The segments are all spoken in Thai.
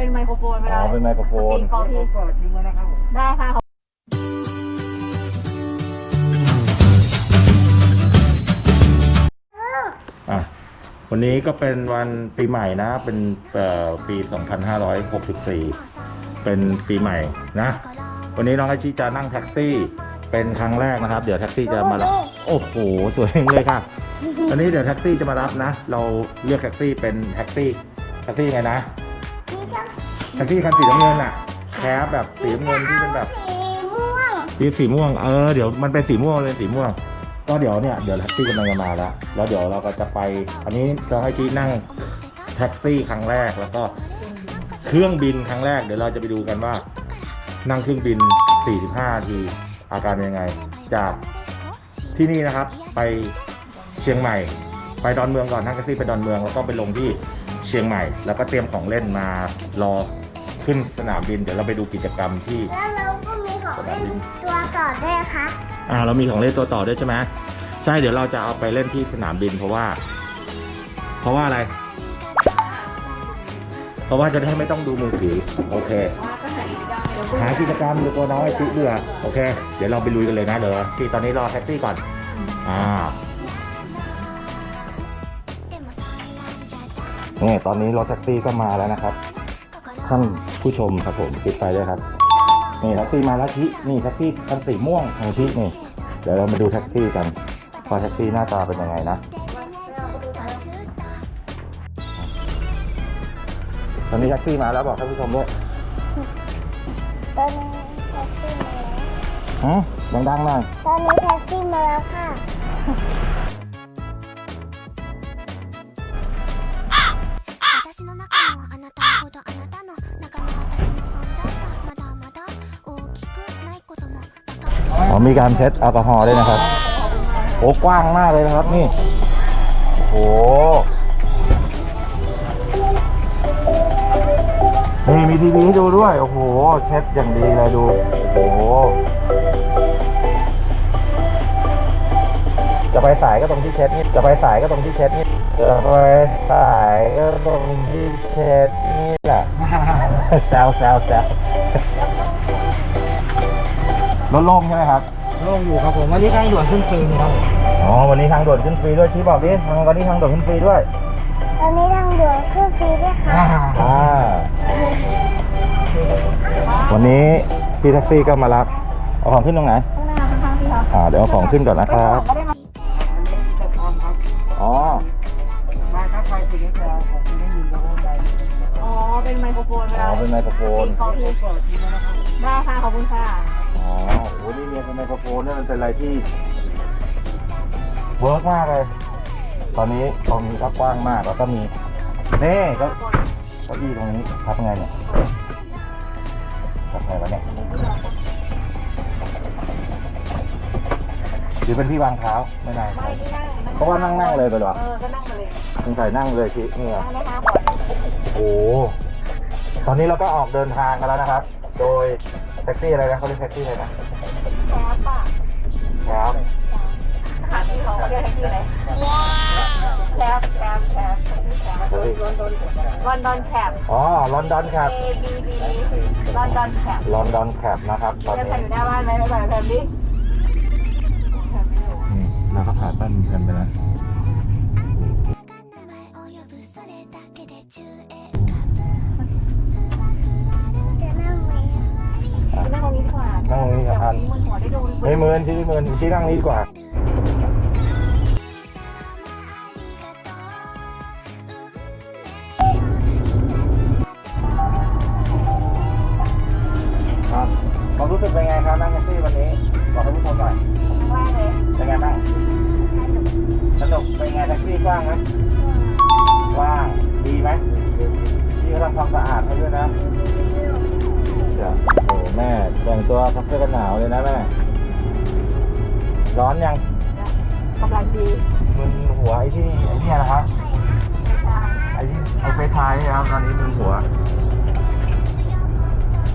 เป็นไมโครโฟนไปอ๋เลอยเป็นไมโครโฟน ขอพี่เปิดทิ้งไว้นะครับผม ได้ค่ะขอบอะ วันนี้ก็เป็นวันปีใหม่นะ เป็นเอ่อปี 2564 เป็นปีใหม่นะ วันนี้น้องไอชิจะนั่งแท็กซี่ เป็นครั้งแรกนะครับ เดี๋ยวแท็กซี่จะมารับ โอ้โห สวยเลยค่ะ วันนี้เดี๋ยวแท็กซี่จะมารับนะ เราเลือกแท็กซี่เป็นแท็กซี่ แท็กซี่ไงนะ แท็กซี่คันสีน้ำเงินอะแคปแบบสีน้ำเงินที่เป็นแบบสีสีม่วงเออเดี๋ยวมันเป็นสีม่วงเลยสีม่วง ก็เดี๋ยวเนี่ยเดี๋ยวแท็กซี่กำลังจะมาแล้วแล้วเดี๋ยวเราก็จะไป อันนี้เราให้ที่นั่งแท็กซี่ครั้งแรกแล้วก็เครื่องบินครั้งแรกเดี๋ยวเราจะไปดูกันว่า นั่งเครื่องบิน 45นาทีอาการเป็นยังไง จากที่นี่นะครับ ไปเชียงใหม่ ไปดอนเมืองก่อนนั่งแท็กซี่ไปดอนเมืองแล้วก็ไปลงที่เชียงใหม่ แล้วก็เตรียมของเล่นมารอ ขึ้นสนามบินเดี๋ยวเราไปดูกิจกรรมที่ แล้วเราก็มีของเล่นตัวต่อด้วยนะคะอ่าเรามีของเล่นตัวต่อด้วยใช่ไหมใช่เดี๋ยวเราจะเอาไปเล่นที่สนามบินเพราะว่า เพราะว่าอะไร เพราะว่าจะได้ไม่ต้องดูมือถือโอเคว่าก็ใส่กิจกรรมเดี๋ยวหากิจกรรมดูตัวน้อยซิเบื่อโอเค เดี๋ยวเราไปลุยกันเลยนะเดี๋ยวที่ตอนนี้รอแท็กซี่ก่อน อ่านี่ตอนนี้รถแท็กซี่ก็มาแล้วนะครับ ท่านผู้ชมครับผมปิดไฟด้วยครับ นี่แท็กซี่มาแล้วชินี่แท็กซี่คันสีม่วงของชินี่ เดี๋ยวเรามาดูแท็กซี่กันว่าแท็กซี่หน้าตาเป็นยังไงนะตอนนี้แท็กซี่มาแล้วบอกท่านผู้ชมด้วยตอนนี้แท็กซี่มาแล้วฮะดังๆหน่อยตอนนี้แท็กซี่มาแล้วค่ะ なたほどあなたの中の私の存在はまだまだ大きくないことも分かっている อ๋อมีการเทสแอลกอฮอล์ด้วยนะครับ โอ้กว้างมากเลยนะครับนี่ โอ้นี่มีทีวีให้ดูด้วย โอ้โห เช็ดอย่างดีเลยดู โอ้โห จะไปสายก็ตรงที่เช็ดนี่จะไปสายก็ตรงที่เช็ดนี่จะไปสายก็ตรงที่เช็ดนี่แหละแซวแซวแซวรถโล่งใช่ไหมครับโล่งอยู่ครับผมวันนี้ทางด่วนขึ้นฟรีครับผมอ๋อวันนี้ทางด่วนขึ้นฟรีด้วยชี้บอกดิทางวันนี้ทางด่วนขึ้นฟรีด้วยตอนนี้ทางด่วนขึ้นฟรีด้วยค่ะอ่าอ่าวันนี้พี่แท็กซี่ก็มารับเอาของขึ้นตรงไหนข้างหน้าข้างๆพี่ครับอ่าเดี๋ยวเอาของขึ้นก่อนนะครับ อ๋อ มาครับไฟติดนี้จะผมไม่ยินก็ได้ อ๋อ เป็นไมโครโฟนไปอ๋อเลยเป็นไมโครโฟน ขอพี่เปิดทิ้งไว้นะครับผมได้ค่ะขอบคุณค่ะ อ๋อโหนี่เนี่ยเป็นไมโครโฟนเนี่ยมันเป็นอะไรที่เวิร์กมากเลย ตอนนี้ตรงนี้ก็กว้างมากแล้วก็มีนี่ก็เก้าอี้ตรงนี้พับยังไงเนี่ยพับไงวะเนี่ย รือเป็นที่วางเท้าไม่ได้ไม่ที่นั่งเพราะว่านั่งนั่งเลยไปหรอเออก็นั่งไปเลยสงสัยนั่งเลยทีนี่ไงนั่งนะคะก่อนโอ้โหตอนนี้เราก็ออกเดินทางกันแล้วนะครับ โดยแท็กซี่อะไรนะเขาเรียกแท็กซี่อะไรนะแคปป่ะครับหาที่เขาเรียกแท็กซี่อะไรแคปแคปแคปแท็กซี่แคปลอนดอนแคปอ๋อลอนดอนครับ A B B ลอนดอนแคปลอนดอนแคปนะครับตอนจะนี้ใส่อยู่หน้าบ้านไหมไม่ใส่แคปดิแคปไม่อยู่ นะเขาผ่าตั้นกันไปแล้วนั่งนี้กว่านั่งนี้กับพันไม่เมินที่ไมือ่นที่นั่งนี้ดีกว่า ความรู้สึกเป็นไงครับนั่งแท็กซี่วันนี้บอกให้ผู้ชมหน่อยแรกเลยเป็นไงบ้างสนุกเป็นไงแท็กซี่กว้างไหมกว้างดีไหมพี่เขาทำความสะอาดให้ด้วยนะเดี๋ยวโอ้แม่แต่งตัวทักเสื้อกันหนาวเลยนะแม่ร้อนยังกำลังดีมึนหัวไอ้ที่ไอ้เนี่ยนะครับไอ้ที่ไอ้ไฟท้ายนะครับตอนนี้มึนหัว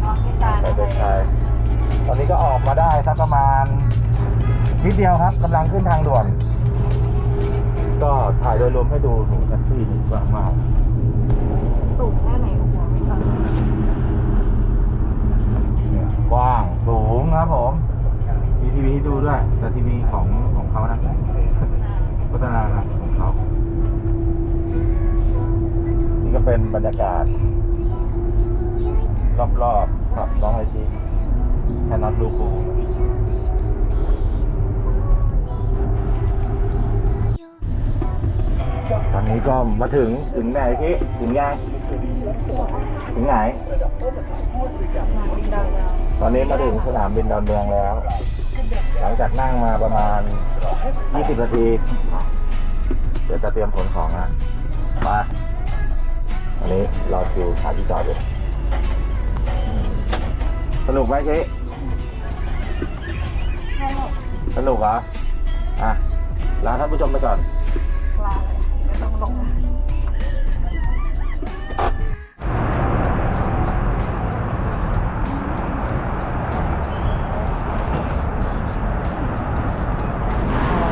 มองที่ตาไฟไฟท้าย ตอนนี้ก็ออกมาได้สักประมาณนิดเดียวครับกำลังขึ้นทางด่วน ก็ถ่ายโดยรวมให้ดูหนูแท็กซี่นี่กว้างมากสูงแค่ไหนหัวไม่ตัดกว้างสูงนะครับผม มีทีวีให้ดูด้วย แต่ทีวีของของเขานะพัฒนาการของเขา นี่ก็เป็นบรรยากาศ รอบๆครับน้องไอชี แคนนอตลูคูตอนนี้ก็มาถึงถึงไหนพี่ถึงยังถึงไหน ตอนนี้มาถึงสนามบินดอนเมืองแล้ว หลังจากนั่งมาประมาณ 20 นาที เดี๋ยวจะเตรียมขนของนะมาอันนี้รอคิวหาที่จอดอยู่สนุกไหมเจ๊ สนุกเหรออะลาท่านผู้ชมไปก่อนลาเลยเดี๋ยวต้องลง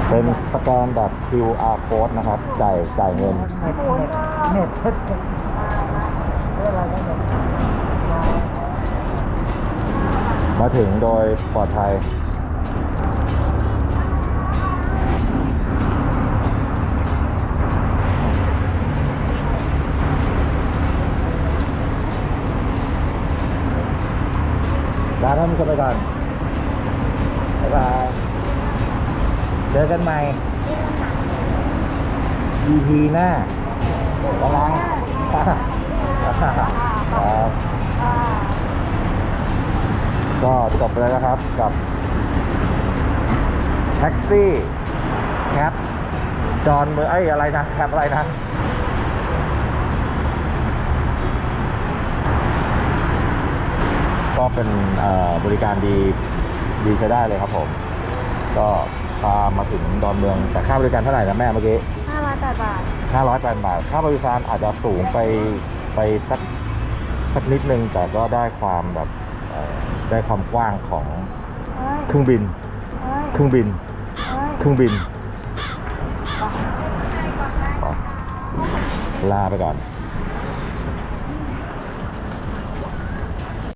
เป็นสแกนแบบ QR code นะครับ จ่ายจ่ายเงิน เน็ตเน็ตเน็ตเน็ตเรื่องอะไรก็เน็ตมาถึงโดยปลอดภัย ท่านผู้ชมไปก่อนบ๊ายบายเจอกันใหม่ EP หน้าระวังครับก็จบไปแล้วนะครับกับแท็กซี่แคปจอนเมือไอ้อะไรนะแคปอะไรนะ ก็เป็นเอ่อบริการดีดีใช้ได้เลยครับผม ก็พามาถึงดอนเมืองแต่ค่าบริการเท่าไหร่นะแม่เมื่อกี้ห้าร้อยแปดบาท508บาท ค่าบริการอาจจะสูงไปไปสักสักนิดนึงแต่ก็ได้ความแบบเอ่อได้ความกว้างของเฮ้ยเครื่องบินเฮ้ยเครื่องบินเฮ้ยเครื่องบิน ลาไปก่อน